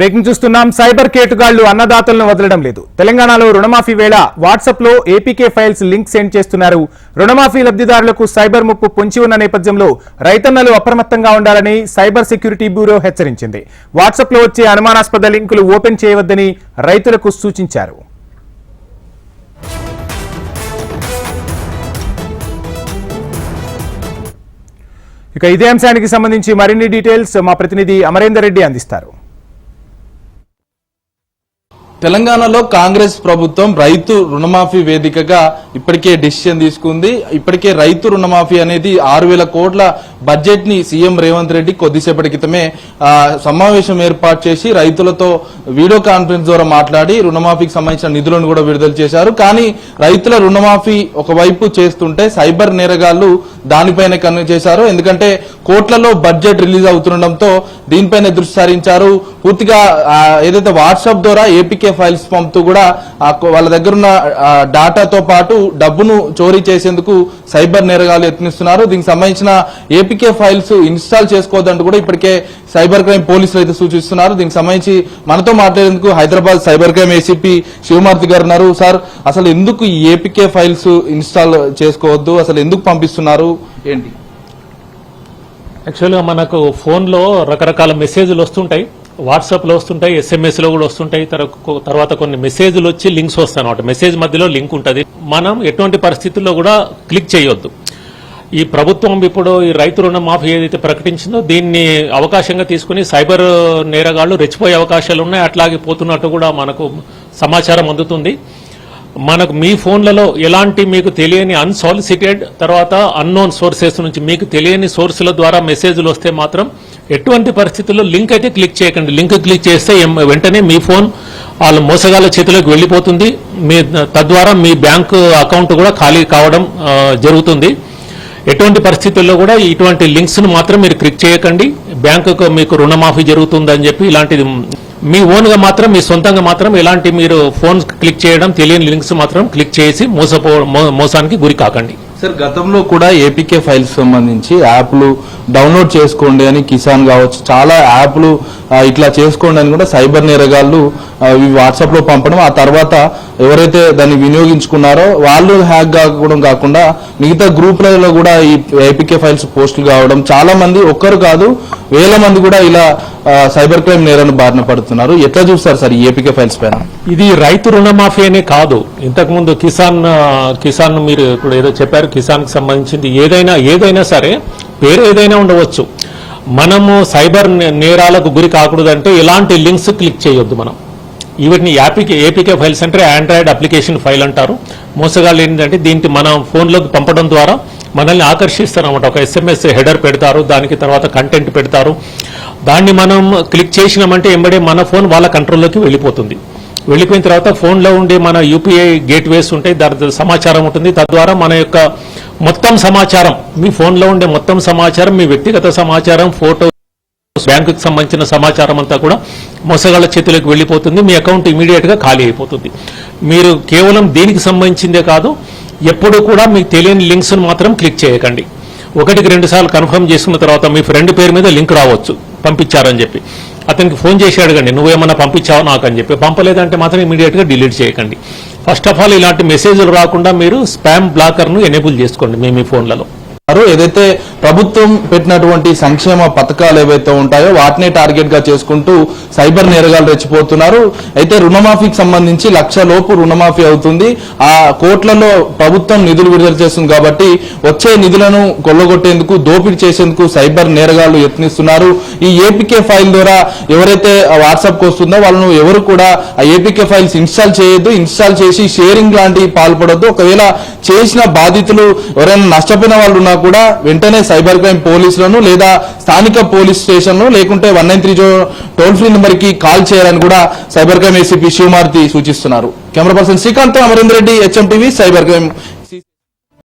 Breaking చూస్తున్నాం. Cyber కేటుగాళ్ళు అన్నదాతలను వదలడం లేదు. తెలంగాణలో రుణమాఫీ వేళ వాట్సాప్లో ఏపీకే ఫైల్స్ లింక్ సెండ్ చేస్తున్నారు. రుణమాఫీ లబ్ధిదారులకు సైబర్ ముప్పు పొంచి ఉన్న నేపథ్యంలో రైతన్నలు అప్రమత్తంగా ఉండాలని సైబర్ సెక్యూరిటీ బ్యూరో హెచ్చరించింది. వాట్సాప్లో వచ్చే అనుమానాస్పద లింకులు ఓపెన్ చేయవద్దని రైతులకు సూచించారు. ఇక ఇదే అంశానికి సంబంధించి మరిన్ని డీటెయిల్స్ మా ప్రతినిధి అమరేందర్ రెడ్డి అందిస్తారు. తెలంగాణలో కాంగ్రెస్ ప్రభుత్వం రైతు రుణమాఫీ వేదికగా ఇప్పటికే డిసిషన్ తీసుకుంది. ఇప్పటికే రైతు రుణమాఫీ అనేది ఆరు వేల కోట్ల బడ్జెట్ని సీఎం రేవంత్ రెడ్డి కొద్దిసేపటి క్రితమే సమావేశం ఏర్పాటు చేసి రైతులతో వీడియో కాన్ఫరెన్స్ ద్వారా మాట్లాడి రుణమాఫీకి సంబంధించిన నిధులను కూడా విడుదల చేశారు. కానీ రైతుల రుణమాఫీ ఒకవైపు చేస్తుంటే సైబర్ నేరగాళ్ళు దానిపైన కన్ను చేశారు. ఎందుకంటే కోట్లలో బడ్జెట్ రిలీజ్ అవుతుండటంతో దీనిపైన దృష్టి సారించారు. పూర్తిగా ఏదైతే వాట్సాప్ ద్వారా ఏపీకే ఫైల్స్ పంపుతూ కూడా వాళ్ళ దగ్గర ఉన్న డాటాతో పాటు డబ్బును చోరీ చేసేందుకు సైబర్ నేరగాలు యత్నిస్తున్నారు. దీనికి సంబంధించిన ఏపీకే ఫైల్స్ ఇన్స్టాల్ చేసుకోవద్దంటూ కూడా ఇప్పటికే సైబర్ క్రైమ్ పోలీసులు అయితే సూచిస్తున్నారు. దీనికి సంబంధించి మనతో మాట్లాడేందుకు Hyderabad cyber crime ACP Shivamarthi garu ఉన్నారు. సార్ అసలు ఎందుకు ఈ ఏపీకే ఫైల్స్ ఇన్స్టాల్ చేసుకోవద్దు? అసలు ఎందుకు పంపిస్తున్నారు? ఏంటి? యాక్చువల్గా మనకు ఫోన్లో రకరకాల మెసేజ్లు వస్తుంటాయి. వాట్సాప్లో వస్తుంటాయి ఎస్ఎంఎస్లో కూడా వస్తుంటాయి తర్వాత కొన్ని మెసేజ్లు వచ్చి లింక్స్ వస్తాయి అనమాట మెసేజ్ మధ్యలో లింక్ ఉంటుంది. మనం ఎటువంటి పరిస్థితుల్లో కూడా క్లిక్ చేయొద్దు. ఈ ప్రభుత్వం ఇప్పుడు ఈ రైతు రుణ మాఫీ ఏదైతే ప్రకటించిందో దీన్ని అవకాశంగా తీసుకుని సైబర్ నేరగాళ్ళు రెచ్చిపోయే అవకాశాలు ఉన్నాయి. అట్లాగే పోతున్నట్టు కూడా మనకు సమాచారం అందుతుంది. మనకు మీ ఫోన్లలో ఎలాంటి మీకు తెలియని అన్సాలిసిటెడ్ తర్వాత అన్నోన్ సోర్సెస్ నుంచి మీకు తెలియని సోర్సుల ద్వారా మెసేజ్లు వస్తే మాత్రం ఎటువంటి పరిస్థితుల్లో లింక్ అయితే క్లిక్ చేయకండి. లింక్ క్లిక్ చేస్తే వెంటనే మీ ఫోన్ వాళ్ళ మోసగాళ్ళ చేతిలోకి వెళ్ళిపోతుంది. మీ తద్వారా మీ బ్యాంకు అకౌంట్ కూడా ఖాళీ కావడం జరుగుతుంది. ఎటువంటి పరిస్థితుల్లో కూడా ఇటువంటి లింక్స్ను మాత్రం మీరు క్లిక్ చేయకండి. బ్యాంకుకు మీకు రుణమాఫీ జరుగుతుందని చెప్పి ఇలాంటిది మీ ఓన్గా మాత్రం మీ సొంతంగా మాత్రం ఇలాంటి మీరు ఫోన్ క్లిక్ చేయడం తెలియని లింక్స్ మాత్రం క్లిక్ చేసి మోసపో మో- మోసానికి గురి కాకండి. సార్ గతంలో కూడా ఏపీకే ఫైల్స్ సంబంధించి యాప్లు డౌన్లోడ్ చేసుకోండి అని కిసాన్ కావచ్చు చాలా యాప్లు ఇట్లా చేసుకోండి అని కూడా సైబర్ నేరగాళ్ళు వాట్సాప్లో వాట్సాప్లో పంపడం. ఆ తర్వాత ఎవరైతే దాన్ని వినియోగించుకున్నారో వాళ్ళు హ్యాక్ కాకపోవడం కాకుండా మిగతా గ్రూప్లలో కూడా ఈ ఏపీకే ఫైల్స్ పోస్టులు కావడం. చాలా మంది ఒక్కరు కాదు వేల మంది కూడా ఇలా సైబర్ క్రైమ్ నేరాన్ని బారిన పడుతున్నారు. ఎట్లా చూస్తారు సార్ ఈ ఏపీకే ఫైల్స్ పైన? ఇది రైతు రుణమాఫీ అనే కాదు. ఇంతకుముందు కిసాన్ కిసాన్ మీరు ఇప్పుడు ఏదో చెప్పారు కిసాన్కి సంబంధించింది. ఏదైనా ఏదైనా సరే పేరు ఏదైనా ఉండవచ్చు. మనము సైబర్ నేరాలకు గురి కాకూడదంటే ఇలాంటి లింక్స్ క్లిక్ చేయొద్దు మనం. వీటిని యాపీకే ఏపీకే ఫైల్స్ అంటే ఆండ్రాయిడ్ అప్లికేషన్ ఫైల్ అంటారు. మోసగాళ్ళు ఏంటంటే దీనికి మన ఫోన్లోకి పంపడం ద్వారా మనల్ని ఆకర్షిస్తారు అనమాట ఒక ఎస్ఎంఎస్ హెడర్ పెడతారు దానికి తర్వాత కంటెంట్ పెడతారు. దాన్ని మనం క్లిక్ చేసినామంటే ఎంబడే మన ఫోన్ వాళ్ళ కంట్రోల్లోకి వెళ్ళిపోతుంది. వెళ్ళిపోయిన తర్వాత ఫోన్లో ఉండే మన యూపీఐ గేట్వేస్ ఉంటాయి దాని సమాచారం ఉంటుంది. తద్వారా మన యొక్క మొత్తం సమాచారం మీ ఫోన్లో ఉండే మొత్తం సమాచారం మీ వ్యక్తిగత సమాచారం ఫోటో బ్యాంకుకి సంబంధించిన సమాచారం అంతా కూడా మోసగాళ్ళ చేతులకు వెళ్ళిపోతుంది. మీ అకౌంట్ ఇమీడియట్గా ఖాళీ అయిపోతుంది. మీరు కేవలం దీనికి సంబంధించిందే కాదు ఎప్పుడు కూడా మీకు తెలియని లింక్స్ మాత్రం క్లిక్ చేయకండి. ఒకటికి రెండు సార్లు కన్ఫర్మ్ చేసుకున్న తర్వాత మీ ఫ్రెండ్ పేరు మీద లింక్ రావచ్చు. పంపించారని చెప్పి. అతనికి ఫోన్ చేసి అడగండి నువ్వేమన్నా పంపించావు నాకు? అని చెప్పి. పంపలేదంటే మాత్రం ఇమీడియట్గా డిలీట్ చేయకండి. ఫస్ట్ ఆఫ్ ఆల్ ఇలాంటి మెసేజ్లు రాకుండా మీరు స్పామ్ బ్లాకర్ను ఎనేబుల్ చేసుకోండి మీ మీ ఫోన్లలో. ఏదైతే ప్రభుత్వం పెట్టినటువంటి సంక్షేమ పథకాలు ఏవైతే ఉంటాయో వాటినే టార్గెట్గా చేసుకుంటూ సైబర్ నేరగాలు రెచ్చిపోతున్నారు. అయితే రుణమాఫీకి సంబంధించి లక్ష లోపు రుణమాఫీ అవుతుంది. ఆ కోట్లలో ప్రభుత్వం నిధులు విడుదల చేస్తుంది కాబట్టి వచ్చే నిధులను కొల్లగొట్టేందుకు దోపిడీ చేసేందుకు సైబర్ నేరగాళ్ళు యత్నిస్తున్నారు. ఈ ఏపీకే ఫైల్ ద్వారా ఎవరైతే వాట్సాప్ వస్తుందో వాళ్ళను ఎవరు కూడా ఆ ఏపీకే ఫైల్స్ ఇన్స్టాల్ చేయొద్దు. ఇన్స్టాల్ చేసి షేరింగ్ లాంటివి పాల్పడొద్దు. ఒకవేళ చేసిన బాధితులు ఎవరైనా నష్టపోయిన వాళ్ళు ఉన్నా కూడా వెంటనే సైబర్ క్రైమ్ పోలీసులను లేదా స్థానిక పోలీస్ స్టేషన్ లేకుంటే one nine three toll free నెంబర్కి కాల్ చేయాలని కూడా సైబర్ క్రైమ్ ఏసీపీ శివమారుతి సూచిస్తున్నారు. Camera person Srikanth Amarender Reddy HM TV cyber crime